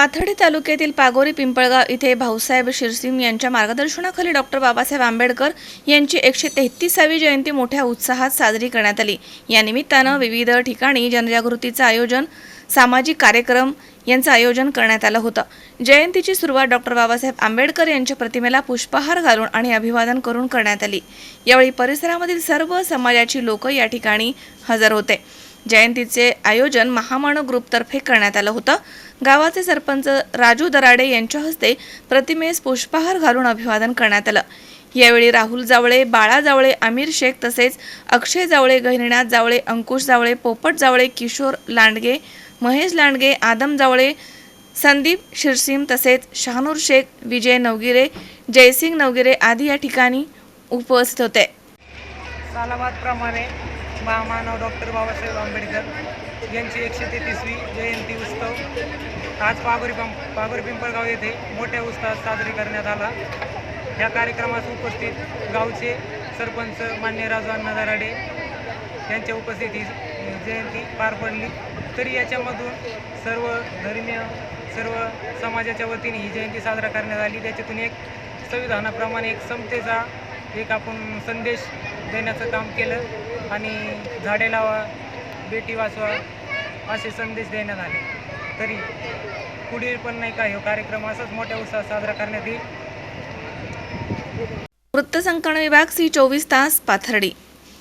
पाथर्डी तालुक्यातील पागोरी पिंपळगाव इथे भाऊसाहेब शिरसिम यांच्या मार्गदर्शनाखाली डॉक्टर बाबासाहेब आंबेडकर यांची एकशे तेहतीसावी जयंती मोठ्या उत्साहात साजरी करण्यात आली. या निमित्तानं विविध ठिकाणी जनजागृतीचं आयोजन सामाजिक कार्यक्रम यांचं आयोजन करण्यात आलं होतं. जयंतीची सुरुवात डॉक्टर बाबासाहेब आंबेडकर यांच्या प्रतिमेला पुष्पहार घालून आणि अभिवादन करून करण्यात आली. यावेळी परिसरामधील सर्व समाजाची लोक या ठिकाणी हजर होते. जयंतीचे आयोजन महामानव ग्रुपतर्फे करण्यात आलं होतं. गावाचे सरपंच राजू दराडे यांच्या हस्ते प्रतिमेस पुष्पहार घालून अभिवादन करण्यात आलं. यावेळी राहुल जावळे बाळा जावळे आमिर शेख तसेच अक्षय जावळे गहिनीनाथ जावळे अंकुश जावळे पोपट जावळे किशोर लांडगे महेश लांडगे आदम जावळे संदीप शिरसिम तसेच शहानूर शेख विजय नवगिरे जयसिंग नवगिरे आदी या ठिकाणी उपस्थित होते. सालाबादप्रमाणे महामानव डॉक्टर बाबासाहेब आंबेडकर यांची एकशे तेहतीसवी जयंती उत्सव आज पागोरी पं पागोरी पिंपळगाव येथे मोठ्या उत्साहात साजरी करण्यात आला. या कार्यक्रमास उपस्थित गावचे सरपंच मान्य राजू अण्णा दराडे यांच्या उपस्थितीत जयंती पार पडली. तरी याच्यामधून सर्व धर्मीय सर्व समाजाच्या वतीने ही जयंती साजरा करण्यात आली. त्याच्यातून एक संविधानाप्रमाणे एक समतेचा एक आपण संदेश देण्याचं काम केलं आणि झाडे लावा बेटी वाचवा असे संदेश देण्यात आले. तरी पुढील पण नाही का हा कार्यक्रम असाच मोठ्या उत्साहात साजरा करण्यात येईल. वृत्तसंकलन विभाग सी चोवीस तास पाथर्डी.